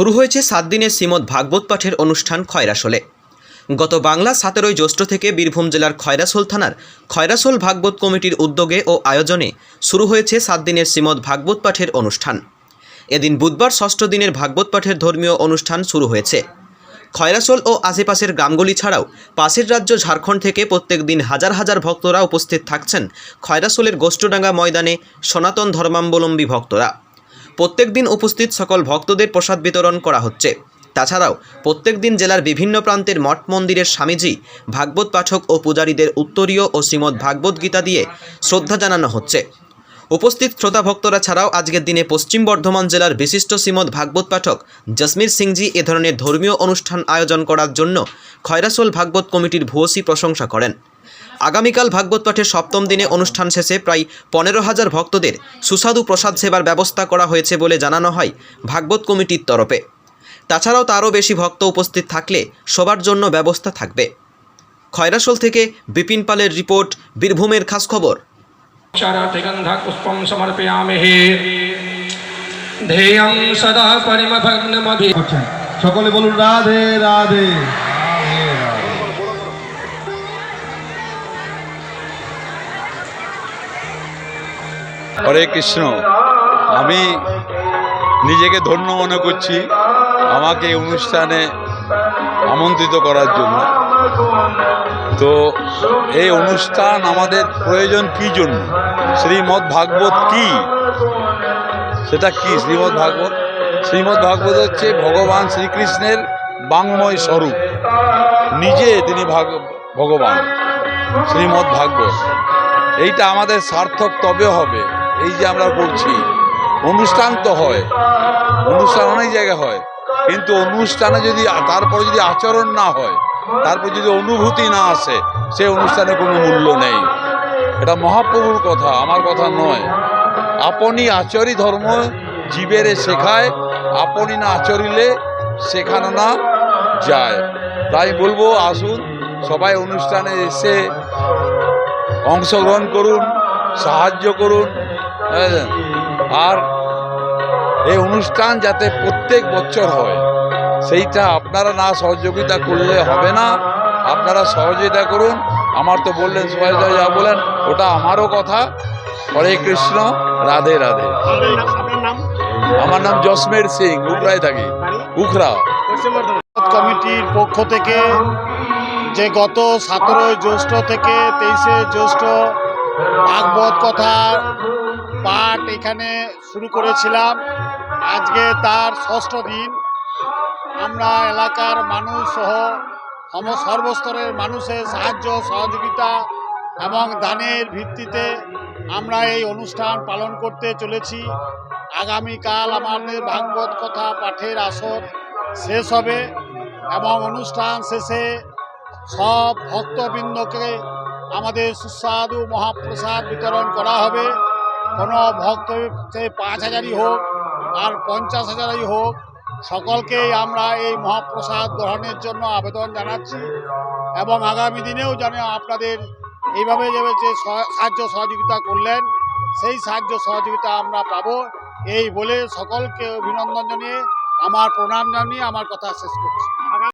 শুরু হয়েছে সাত দিনের শ্রীমদ ভাগবত পাঠের অনুষ্ঠান খয়রাসোলে। গত বাংলা সতেরোই জ্যৈষ্ঠ থেকে বীরভূম জেলার খয়রাসোল থানার খয়রাসোল ভাগবত কমিটির উদ্যোগে ও আয়োজনে শুরু হয়েছে সাত দিনের শ্রীমদ ভাগবত পাঠের অনুষ্ঠান। এদিন বুধবার ষষ্ঠ দিনের ভাগবত পাঠের ধর্মীয় অনুষ্ঠান শুরু হয়েছে। খয়রাসোল ও আশেপাশের গ্রামগুলি ছাড়াও পাশের রাজ্য ঝাড়খণ্ড থেকে প্রত্যেক দিন হাজার হাজার ভক্তরা উপস্থিত থাকছেন খয়রাসোলের গোষ্ঠডাঙ্গা ময়দানে সনাতন ধর্মাবলম্বী ভক্তরা। প্রত্যেক দিন উপস্থিত সকল ভক্তদের প্রসাদ বিতরণ করা হচ্ছে। তাছাড়াও প্রত্যেক দিন জেলার বিভিন্ন প্রান্তের মঠ মন্দিরের স্বামীজি, ভাগবত পাঠক ও পূজারীদের উত্তরীয় ও শ্রীমদ্ ভাগবত গীতা দিয়ে শ্রদ্ধা জানানো হচ্ছে। উপস্থিত শ্রোতা ভক্তরা ছাড়াও আজকের দিনে পশ্চিম বর্ধমান জেলার বিশিষ্ট শ্রীমদ্ ভাগবত পাঠক জসমির সিংজি এ ধরনের ধর্মীয় অনুষ্ঠান আয়োজন করার জন্য খয়রাসোল ভাগবত কমিটির ভূয়সী প্রশংসা করেন। আগামীকাল ভাগবত পাঠের সপ্তম দিনে অনুষ্ঠান শেষে প্রায় পনেরো হাজার ভক্তদের সুস্বাদু প্রসাদ সেবার ব্যবস্থা করা হয়েছে বলে জানানো হয় ভাগবত কমিটির তরফে। তাছাড়াও তারও বেশি ভক্ত উপস্থিত থাকলে সবার জন্য ব্যবস্থা থাকবে। খয়রাসোল থেকে বিপিন পালের রিপোর্ট বীরভূমের খাস খবর। আচ্ছা, সকলে বলুন রাধে রাধে। হরে কৃষ্ণ। আমি নিজেকে ধন্য মনে করছি আমাকে অনুষ্ঠানে আমন্ত্রিত করার জন্য। তো এই অনুষ্ঠান আমাদের প্রয়োজন কি জন্য? শ্রীমদ্ ভাগবত কি? সেটা কি? শ্রীমদ্ ভাগবত? শ্রীমদ্ ভাগবত হচ্ছে ভগবান শ্রীকৃষ্ণের বাংময় স্বরূপ। নিজে তিনি ভাগ ভগবান, শ্রীমদ্ ভাগবত। এইটা আমাদের সার্থক তবে হবে। এই যে আমরা করছি অনুষ্ঠান তো হয়, অনুষ্ঠান অনেক জায়গায় হয়, কিন্তু অনুষ্ঠানে যদি, তারপরে যদি আচরণ না হয়, তারপর যদি অনুভূতি না আসে, সে অনুষ্ঠানে কোনো মূল্য নেই। এটা মহাপ্রভুর কথা, আমার কথা নয়। আপনি আচরি ধর্ম জীবেরে শেখায়, আপনি না আচরিলে শেখানো না যায়। তাই বলব, আসুন, সবাই অনুষ্ঠানে এসে অংশগ্রহণ করুন, সাহায্য করুন? আর এই অনুষ্ঠান যাতে প্রত্যেক বছর হয়, সেইটা আপনারা না সহযোগিতা করলে হবে না। আপনারা সহযোগিতা করুন। আমার তো বললেন সবাই যা বলেন, ওটা আমারও কথা। হরে কৃষ্ণ, রাধে রাধে। আমার নাম জসমের সিং উখরায় থাকি। উখরা কমিটির পক্ষ থেকে যে গত সতেরোই জ্যৈষ্ঠ থেকে তেইশে জ্যৈষ্ঠ ভাগবত কথা পাঠ এখানে শুরু করেছিলাম। আজকে তার ষষ্ঠ দিন। আমরা এলাকার মানুষ সহ সম সর্বস্তরের মানুষের সাহায্য, সহযোগিতা এবং দানের ভিত্তিতে আমরা এই অনুষ্ঠান পালন করতে চলেছি। আগামীকাল আমাদের ভাগবত কথা পাঠের আসর শেষ হবে এবং অনুষ্ঠান শেষে সব ভক্তবৃন্দকে আমাদের সুস্বাদু মহাপ্রসাদ বিতরণ করা হবে। কোনো ভক্ত সে পাঁচ হাজারই হোক আর পঞ্চাশ হাজারই হোক, সকলকেই আমরা এই মহাপ্রসাদ গ্রহণের জন্য আবেদন জানাচ্ছি এবং আগামী দিনেও যেন আপনাদের এইভাবে যে সাহায্য সহযোগিতা করলেন, সেই সাহায্য সহযোগিতা আমরা পাবো। এই বলে সকলকে অভিনন্দন জানিয়ে আমার প্রণাম জানিয়ে আমার কথা শেষ করছি।